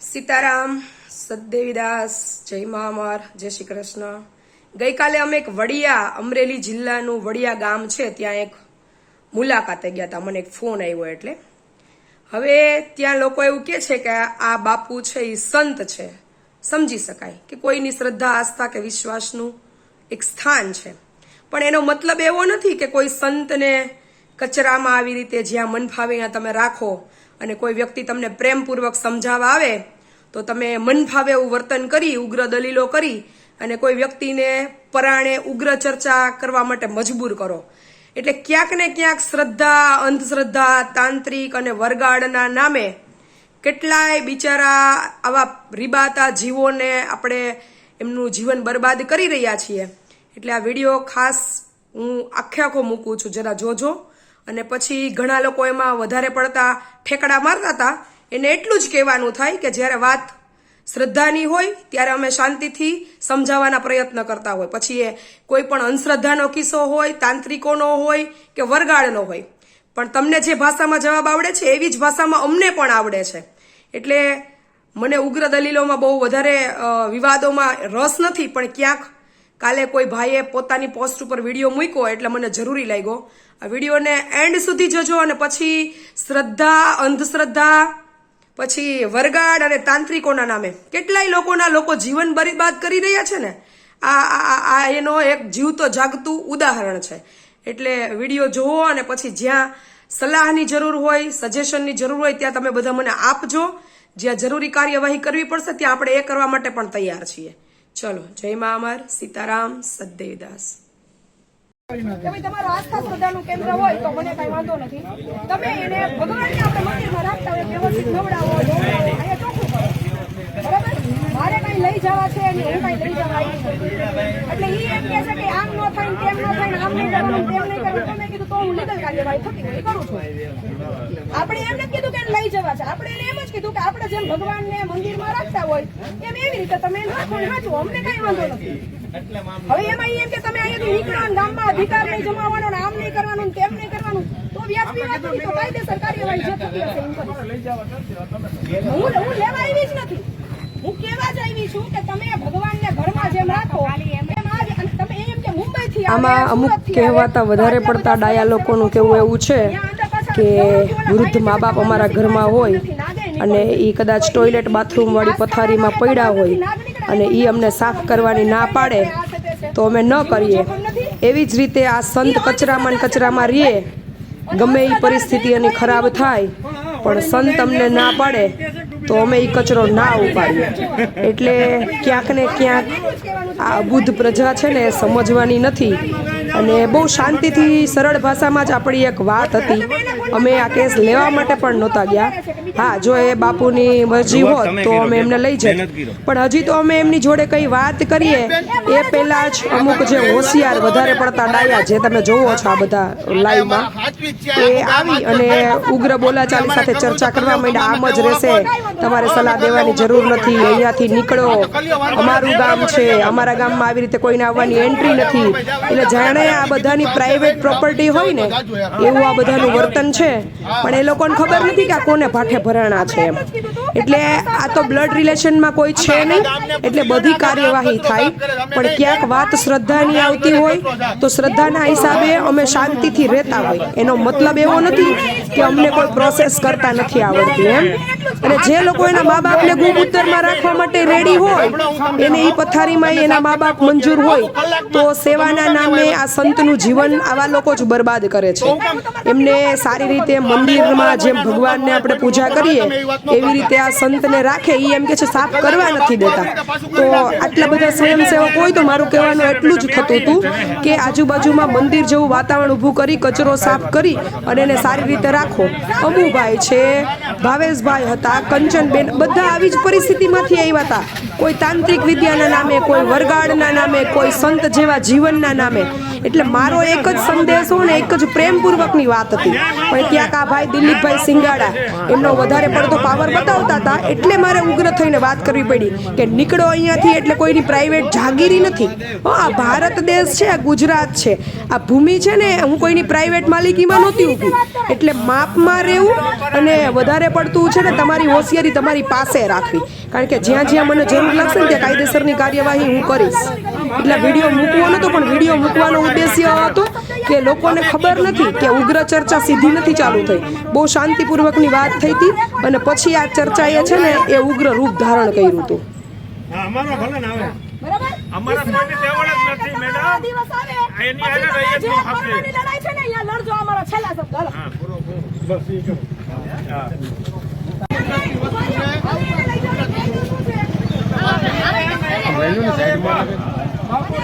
સીતારામ સદેવીદાસ જય મહામાર જય શ્રી કૃષ્ણ. ગઈકાલે અમે એક વડિયા, અમરેલી જિલ્લાનું વડિયા ગામ છે, ત્યાં એક મુલાકાતે ગયા હતા મને એક ફોન આવ્યો એટલે. હવે ત્યાં લોકો એવું કે છે કે આ બાપુ છે એ સંત છે. સમજી શકાય કે કોઈની શ્રદ્ધા, આસ્થા કે વિશ્વાસનું એક સ્થાન છે. પણ એનો મતલબ એવો નથી કે કોઈ સંતને કચરામાં આવી રીતે જ્યાં મન ફાવે ત્યાં તમે રાખો. અને કોઈ વ્યક્તિ તમને પ્રેમપૂર્વક સમજાવવા આવે, તો તમે મન ફાવે એવું વર્તન કરી, ઉગ્ર દલીલો કરી અને કોઈ વ્યક્તિને પરાણે ઉગ્ર ચર્ચા કરવા માટે મજબૂર કરો. એટલે ક્યાંક ને ક્યાંક શ્રદ્ધા, અંધશ્રદ્ધા, તાંત્રિક અને વરગાડના નામે કેટલાય બિચારા આવા રીબાતા જીવોને આપણે એમનું જીવન બરબાદ કરી રહ્યા છીએ. એટલે આ વીડિયો ખાસ હું આખે આખો મૂકું છું. જરા જોજો. અને પછી ઘણા લોકો એમાં વધારે પડતા ઠેકડા મારતા હતા. એને એટલું જ કહેવાનું થાય કે જ્યારે વાત શ્રદ્ધાની હોય, ત્યારે અમે શાંતિથી સમજાવવાના પ્રયત્ન કરતા હોય. પછી એ કોઈ પણ અંધશ્રદ્ધાનો કિસ્સો હોય, તાંત્રિકોનો હોય કે વરગાળનો હોય. પણ તમને જે ભાષામાં જવાબ આવડે છે, એવી જ ભાષામાં અમને પણ આવડે છે. એટલે મને ઉગ્ર દલીલોમાં બહુ વધારે વિવાદોમાં રસ નથી, પણ ક્યાંક કાલે કોઈ ભાઈએ પોતાની પોસ્ટ ઉપર વીડિયો મૂક્યો એટલે મને જરૂરી લાગ્યો. આ વિડીયોને એન્ડ સુધી જજો અને પછી શ્રદ્ધા, અંધશ્રદ્ધા, પછી વરગાડ અને તાંત્રિકોના નામે. કેટલાય લોકોના લોકો જીવન બરબાદ કરી રહ્યા છે ને? આ આ- એનો એક જીવતો, જાગતું ઉદાહરણ છે. એટલે વીડિયો જોવો અને પછી જ્યાં સલાહની જરૂર હોય સજેશનની જરૂર હોય, ત્યાં તમે બધા મને આપજો. જ્યાં જરૂરી કાર્યવાહી કરવી પડશે, ત્યાં આપણે એ કરવા માટે પણ તૈયાર છીએ. ચલો, જય મા અમર, સીતારામ સદદેવદાસ ભાઈ તમારું આસ્થા શ્રદ્ધાનું તમે એને ભગવાનને લઈ જવા છે અને એટલે ઈ એમ કહે છે કે આમ ન થાય તેમ ન થાય આમ નહીં કરવાનું, તેમ નહીં કરવાનું. તમે કીધું તો આપણે એમ નથી કીધું કે લઈ જવા છે. આપણે એમ જ કીધું કે આપણે જેમ ભગવાનને મંદિરમાં રાખતા હોય, એમ એવી રીતે તમે અમને કઈ વાંધો નથી. હવે એમાં એમ કે તમે અહીંયાથી નીકળો ગામમાં અધિકાર નહીં જમાવવાનો આમ નહીં કરવાનું તેમ નહીં કરવાનું, તો વ્યાજબી વાત હું હું લેવા આવી જ નથી. હું કેવા જ આવી છું કે તમે ભગવાનને ઘરમાં જેમ રાખો આમાં અમુક કહેવાતા વધારે પડતા ડાયા લોકોનું કહેવું એવું છે કે વૃદ્ધ મા બાપ અમારા ઘરમાં હોય અને એ કદાચ ટોયલેટ બાથરૂમવાળી પથારીમાં પડ્યા હોય અને એ અમને સાફ કરવાની ના પાડે તો અમે ન કરીએ. એવી જ રીતે આ સંત કચરામાં કચરામાં રહીએ. ગમે એ પરિસ્થિતિ એની ખરાબ થાય પણ સંત અમને ના પાડે. તો અમે એ કચરો ના ઉપાડીએ. એટલે ક્યાંક ને ક્યાંક આ બુદ્ધ પ્રજા છે ને સમજવાની નથી. અને બહુ શાંતિથી સરળ ભાષામાં જ આપણી એક વાત હતી. અમે આ કેસ લેવા માટે પણ નહોતા ગયા. હા જો એ બાપુની મરજી હોત તો અમે એમને લઈ જઈએ પણ હજી તો અમે એમની જોડે કઈ વાત કરીએ એ પહેલા જ અમુક જે હોશિયાર વધારે પડતા ડાયા જે તમે જોવો છો આ બધા લાઈવમાં એ આવી અને ઉગ્ર બોલાચાલી સાથે ચર્ચા કરવા માંડ્યા. આમ જ રહેશે. તમારે સલાહ દેવાની જરૂર નથી. અહીંયાથી નીકળો. અમારું ગામ છે. અમારા ગામમાં આવી રીતે કોઈને આવવાની એન્ટ્રી નથી. એટલે જાણે આ બધાની પ્રાઇવેટ પ્રોપર્ટી હોય ને એવું આ બધાનું વર્તન છે. પણ એ લોકોને ખબર નથી કે આ કોને ભાઠે ભરાણા છે એમ. એટલે આ તો બ્લડ રિલેશનમાં કોઈ છે નહીં. એટલે બધી કાર્યવાહી થાય. પણ ક્યાંક વાત શ્રદ્ધાની આવતી હોય, તો શ્રદ્ધાના હિસાબે અમે શાંતિથી રહેતા હોય. એનો મતલબ એવો નથી કે અમને કોઈ પ્રોસેસ કરતા નથી આવડતી, એમ? અને જે લોકો એના મા બાપને ગુપુત્તરમાં રાખવા માટે રેડી હોય, એને એ પથારીમાં એના મા બાપ મંજૂર હોય, તો સેવાના નામે આ સંતનું જીવન આવા લોકો જ બરબાદ કરે છે. એમને સારી રીતે મંદિરમાં જેમ ભગવાનને આપણે પૂજા કરીએ, એવી રીતે આ સંતને રાખે એ એમ કે છે સાફ કરવા નથી દેતા. તો આટલા બધા સ્વયંસેવક હોય તો મારું કહેવાનું એટલું જ થતું હતું કે આજુબાજુમાં મંદિર જેવું વાતાવરણ ઊભું કરી, કચરો સાફ કરી અને એને સારી રીતે રાખો અમુભાઈ છે, ભાવેશભાઈ હતા, કંચનબેન બધા આવી જ પરિસ્થિતિમાંથી આવ્યા હતા. કોઈ તાંત્રિક વિદ્યાના નામે, કોઈ વરગાડના નામે, કોઈ સંત જેવા જીવનના નામે. એટલે મારો એક જ સંદેશો ને, એક જ પ્રેમપૂર્વકની વાત હતી. પણ ક્યાંક આ ભાઈ દિલીપભાઈ સિંગાડા, એમનો વધારે પડતો પાવર બતાવતા હતા, એટલે મારે ઉગ્ર થઈને વાત કરવી પડી કે નીકળો અહીંયાથી એટલે કોઈની પ્રાઇવેટ જાગીરી નથી. આ ભારત દેશ છે, આ ગુજરાત છે. આ ભૂમિ છે ને, હું કોઈની પ્રાઇવેટ માલિકીમાં નહોતી ઊભી. એટલે માપમાં રહેવું અને વધારે પડતું છે ને, તમારી હોશિયારી તમારી પાસે રાખવી. કારણ કે જ્યાં જ્યાં મને જરૂર લાગશે ને, ત્યાં કાયદેસરની કાર્યવાહી હું કરીશ. એટલે વીડિયો મૂકવો નહોતો પણ વીડિયો મૂકવાનો ઉદ્દેશ્ય હતો કે લોકોને ખબર નથી કે ઉગ્ર ચર્ચા સીધી નથી ચાલુ થઈ બહુ શાંતિપૂર્વકની વાત થઈ હતી અને પછી આ ચર્ચાએ છે ને એ ઉગ્ર રૂપ ધારણ કર્યું હતું હા, અમારો ભલે ને આવે બરાબર? અમારા કોઈને તેવડ જ નથી, મેડમ. આ દિવસ આવે, એની પછી આગળ તમે રહીએ જ જે ન ખપે. મરવાની લડાઈ છે ને, અહીંયા લડજો, અમારો છેલ્લા શબ્દ, હાલો. હા, પૂરો, પૂરો. બસ